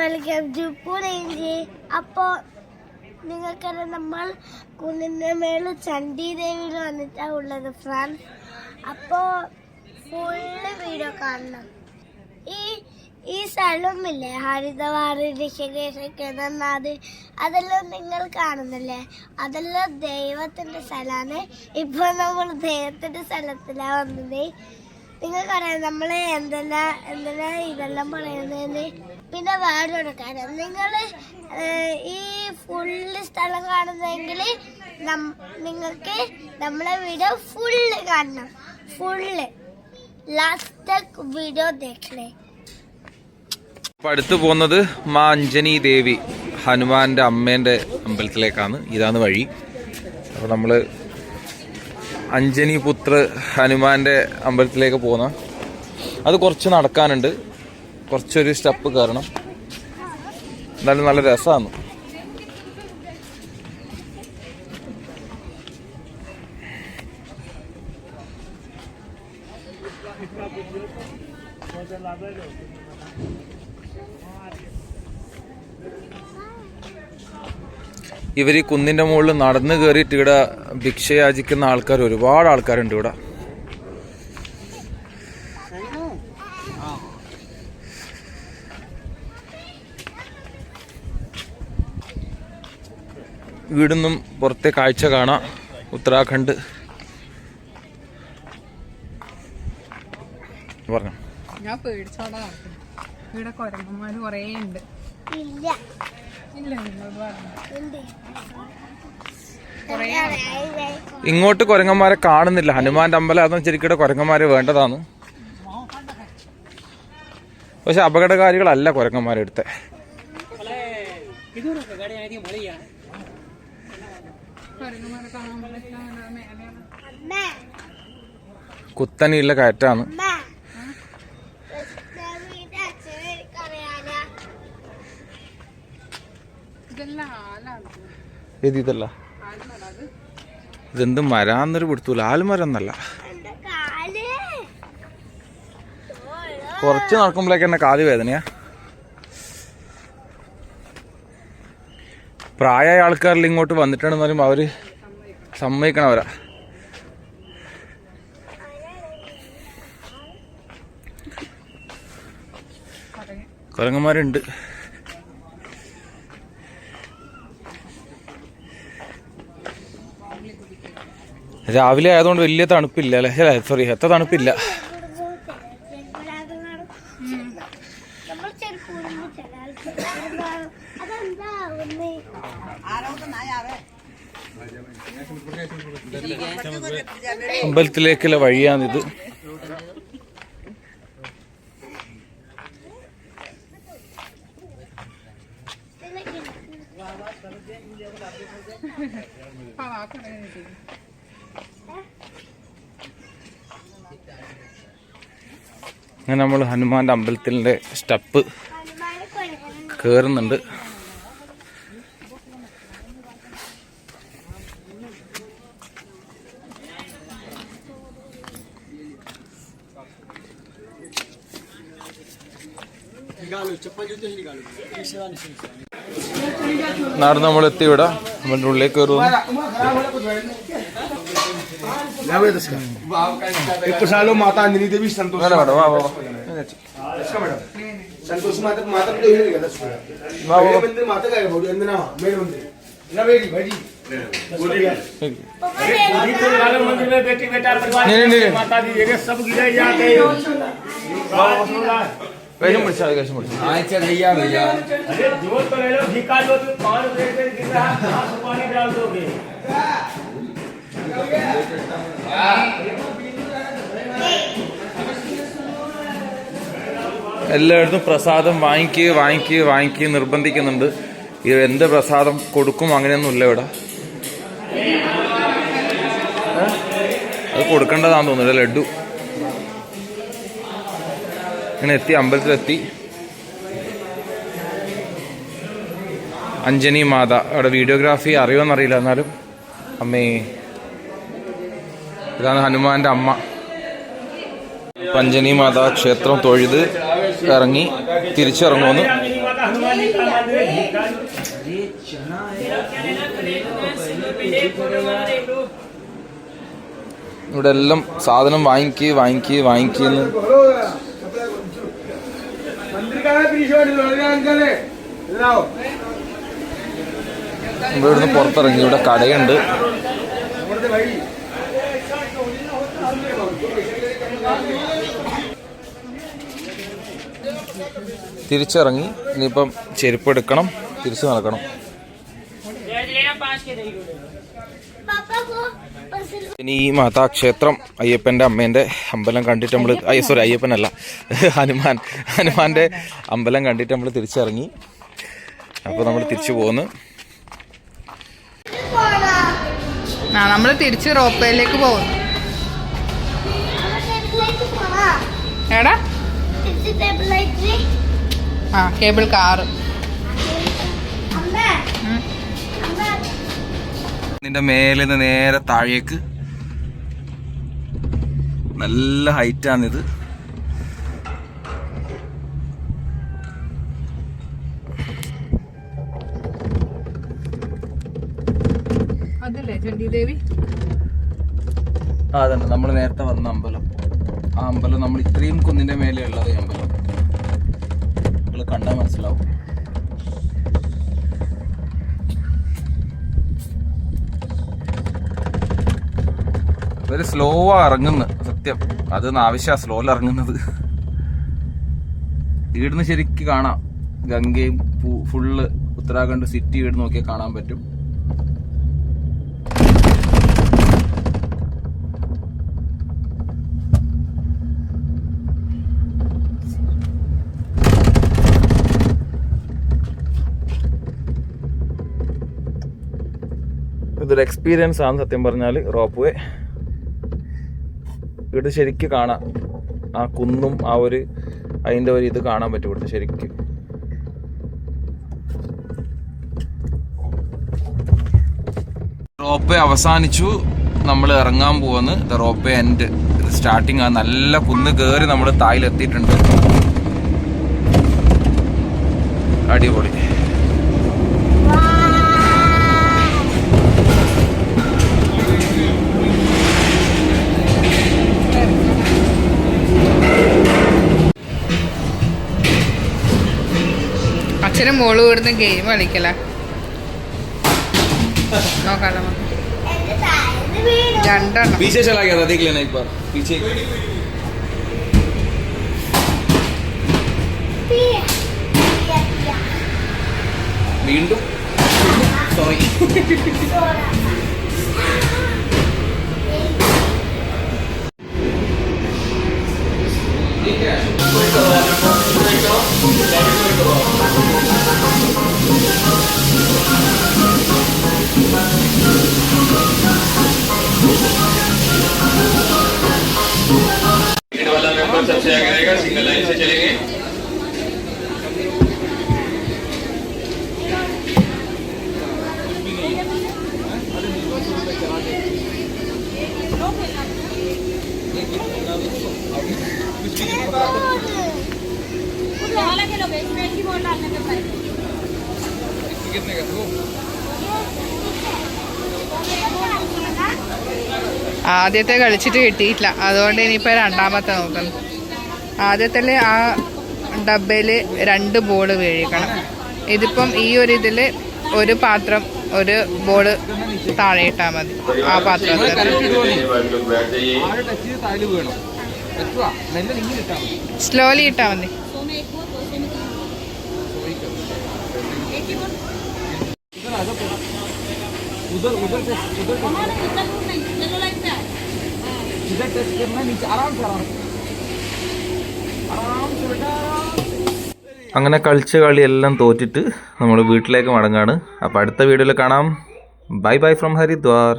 Welcome to പുളിഞ്ചി അപ്പോൾ നിങ്ങൾക്കറിയാം നമ്മൾ കുന്നിന്റെ മേളിൽ ചണ്ഡി ദേവിയിൽ വന്നിട്ടാണ് ഉള്ളത് ഫ്രാൻസ്. അപ്പോൾ ഫുള്ള് വീഡിയോ കാണണം. ഈ ഈ സ്ഥലമില്ലേ ഹരിതവാറി ഋഷികേശ് കേദർനാഥ് അതെല്ലാം നിങ്ങൾ കാണുന്നില്ലേ? അതെല്ലാം ദൈവത്തിന്റെ സ്ഥലമാണ്. ഇപ്പോൾ നമ്മൾ ദൈവത്തിന്റെ സ്ഥലത്തിലാണ് വന്നത്. നിങ്ങൾക്കറിയാം നമ്മൾ എന്തെല്ലാം എന്തെല്ലാം ഇതെല്ലാം പറയുന്നതിന് പിന്നെ വേറൊരു കാര്യം. നിങ്ങൾ ഈ ഫുള്ള് സ്ഥലം കാണുന്നെങ്കിൽ നിങ്ങൾക്ക് നമ്മളെ വീഡിയോ ഫുള്ള് കാണണം. ഫുള്ള് ലാസ്റ്റ് വീഡിയോ ദേഖണേ. അപ്പം അടുത്ത് പോകുന്നത് മാ അഞ്ജനി ദേവി ഹനുമാന്റെ അമ്മേന്റെ അമ്പലത്തിലേക്കാണ്. ഇതാണ് വഴി. അപ്പോൾ നമ്മൾ അഞ്ജനി പുത്ര ഹനുമാന്റെ അമ്പലത്തിലേക്ക് പോകുന്ന. അത് കുറച്ച് നടക്കാനുണ്ട്. കുറച്ചൊരു സ്റ്റെപ്പ് കയറണം. എന്നാലും നല്ല രസമാണ് ഇവർ ഈ കുന്നിന്റെ മുകളിൽ നടന്നു കയറിയിട്ട് ഇവിടെ ഭിക്ഷയാചിക്കുന്ന ആൾക്കാർ ഒരുപാട് ആൾക്കാരുണ്ട് ഇവിടെ. വീടുന്നും പുറത്തെ കാഴ്ച കാണാം. ഉത്തരാഖണ്ഡ്. പറഞ്ഞു. ഞാൻ പേടിച്ചോടാ ഇവിടെ കൊരങ്ങന്മാര് കൊറേ ഉണ്ട്. ഇങ്ങോട്ട് കൊരങ്ങന്മാരെ കാണുന്നില്ല. ഹനുമാന്റെ അമ്പലം അതൊന്നും ശരിക്കും കുരങ്ങന്മാരെ വേണ്ടതാണ്. പക്ഷെ അപകടകാരികളല്ല കുരങ്ങന്മാരെടുത്തെ. കൊരങ്ങന്മാരെ കാണാൻ പറ്റില്ല മേലെയാണ് അമ്മ കുത്തനെയുള്ള കാറ്റാണ് ഇതെല്ലാം. ഏത് ഇതെന്ത് മരാന്നൊരു പിടുത്തൂല. ആൽമരം എന്നല്ല കുറച്ച് നടക്കുമ്പോഴേക്ക് എന്നെ കാൽ വേദനയാ. പ്രായമായ ആൾക്കാരിൽ ഇങ്ങോട്ട് വന്നിട്ടാണെന്ന് പറയുമ്പോൾ അവർ സമ്മതിക്കണവരാ കൊരങ്ങ കുരങ്ങന്മാരുണ്ട്. രാവിലെ ആയതുകൊണ്ട് വലിയ തണുപ്പില്ല അല്ലേ? സോറി എത്ര തണുപ്പില്ല നമ്മൾ ചെരുപ്പ് ഇടുമ്പോ ചില ആൾക്കാർ അതെന്താ ഒന്ന് അമ്പലത്തിലേക്കുള്ള വഴിയാണിത്. അങ്ങനെ നമ്മൾ ഹനുമാന്റെ അമ്പലത്തിന്റെ സ്റ്റെപ്പ് കേറുന്നുണ്ട്. നടന്ന് നമ്മൾ എത്തി ഇവിടെ. നമ്മളുടെ ഉള്ളിലേക്ക് കയറുന്നു. ഇപ്പൊ മാതാ അഞ്ജനി ദേവി സന്തോഷം. ಸಂತೋಷ ಮಾತಕ್ ಮಾತಾಡ್ಕೊಂಡು ಹೇಳಿದ್ರಿ ಅಲ್ಲ ನಾವು ಬಂದ್ರೆ ಮಾತಾಡಬಹುದು ಅಂದ್ರೆ ನಾವು ಮೇಲೆ ಬಂದ್ರಿ ನವೇರಿ ಬಜಿ मंदिर। में बेटी बेटा परिवार माता दी जगह सब गिराई जाते कैसे मुड़ सा कैसे मुड़ आए चल भैया भैया। अरे ज़ोर तो ले लो धिका लो तुम पाँच रेट पे गिर रहा कहाँ से पानी डाल दोगे। हाँ। എല്ലായിടത്തും പ്രസാദം വാങ്ങിക്കുക വാങ്ങിക്കുക വാങ്ങിക്കുക നിർബന്ധിക്കുന്നുണ്ട്. ഇത് എന്ത് പ്രസാദം കൊടുക്കും അങ്ങനെയൊന്നും ഇല്ല ഇവിടെ? അത് കൊടുക്കേണ്ടതാന്ന് തോന്നുന്നു. ലഡു. ഇങ്ങനെ എത്തി അമ്പലത്തിലെത്തി. അഞ്ജനി മാത. അവിടെ വീഡിയോഗ്രാഫി അറിയുമെന്നറിയില്ല എന്നാലും. അമ്മേ. ഇതാണ് ഹനുമാന്റെ അമ്മ. പഞ്ചനി മാതാ ക്ഷേത്രം തൊഴുത് ഇറങ്ങി തിരിച്ചിറങ്ങുമെന്ന്. ഇവിടെ എല്ലാം സാധനം വാങ്ങിക്ക് വാങ്ങിക്ക് വാങ്ങിക്കുന്ന ഇവിടുന്ന് പുറത്തിറങ്ങി. ഇവിടെ കടയുണ്ട്. തിരിച്ചിറങ്ങി. ഇനിയിപ്പം ചെരുപ്പ് എടുക്കണം തിരിച്ചു നടക്കണം. ഇനി ഈ മാതാ ക്ഷേത്രം അയ്യപ്പന്റെ അമ്മേന്റെ അമ്പലം കണ്ടിട്ട് നമ്മൾ അയ്യ സോറി അയ്യപ്പനല്ല. ഹനുമാൻ ഹനുമാന്റെ അമ്പലം കണ്ടിട്ട് നമ്മൾ തിരിച്ചിറങ്ങി. അപ്പോൾ നമ്മൾ തിരിച്ചു പോകുന്നു ആ നമ്മൾ തിരിച്ച് റോപ്പയിലേക്ക് പോകുന്നു എടാ. ആ കേബിൾ കാറ് അമ്മ. അമ്മ. നിന്റെ മേലെ നിന്ന് നേരെ താഴേക്ക്. നല്ല ഹൈറ്റാണിത് അതല്ലേ ചണ്ഡീദേവി? ആ അതന്നെ. നമ്മൾ നേരത്തെ വന്ന അമ്പലം. ആ അമ്പലം നമ്മൾ ഇത്രയും കുന്നിന്റെ മേലെ ഉള്ളത് ഈ അമ്പലം. നിങ്ങൾ കണ്ടാൽ മനസ്സിലാവും. ഒരു സ്ലോ ആ ഇറങ്ങുന്നത് സത്യം. അത് ആവശ്യ സ്ലോയിൽ ഇറങ്ങുന്നത്. ഇവിടുന്ന് ശരിക്ക് കാണാം. ഗംഗയും ഫുള്ള് ഉത്തരാഖണ്ഡ് സിറ്റി ഇവിടെ നോക്കിയാൽ കാണാൻ പറ്റും. ഇതൊരു എക്സ്പീരിയൻസ് ആണ് സത്യം പറഞ്ഞാൽ റോപ്പ് വേ. ഇവിടെ ശരിക്കും കാണാം. ആ കുന്നും ആ ഒരു അതിന്റെ ഒരു ഇത് കാണാൻ പറ്റും ഇവിടുത്തെ ശരിക്ക്. റോപ്പ് അവസാനിച്ചു. നമ്മൾ ഇറങ്ങാൻ പോവാന്ന് റോപ്പ് എൻഡ് സ്റ്റാർട്ടിങ് ആ. നല്ല കുന്ന് കയറി നമ്മൾ തായിലെത്തിയിട്ടുണ്ട്. അടിപൊളി. അച്ഛനും മോള് ഇവിടുന്ന് ഗെയിം കളിക്കല നോക്കാം നമുക്ക് എന്റെ താഴെ വീട് രണ്ടെണ്ണം पीछे चला गया था देख लेना एक बार पीछे പിയ പിയ പിയ വീണ്ടും സോറി वाला मेंबर सबसे आगे रहेगा सिंगल लाइन से चलेंगे ആദ്യത്തെ കളിച്ചിട്ട് കിട്ടിയിട്ടില്ല അതുകൊണ്ട് ഇനിയിപ്പോൾ രണ്ടാമത്തെ നോക്കുന്നു ആദ്യത്തിൽ ആ ഡബയിൽ രണ്ട് ബോൾ വീഴിക്കണം ഇതിപ്പം ഈ ഒരു ഇതിൽ ഒരു പാത്രം ഒരു ബോൾ താഴെ ഇട്ടാൽ മതി. ആ പാത്രത്തിൽ സ്ലോലി ഇട്ടാൽ മതി. അങ്ങനെ കളിച്ച കളിയെല്ലാം തോറ്റിട്ട് നമ്മൾ വീട്ടിലേക്ക് മടങ്ങാണ്. അപ്പോൾ അടുത്ത വീഡിയോയിൽ കാണാം. Bye bye from Haridwar.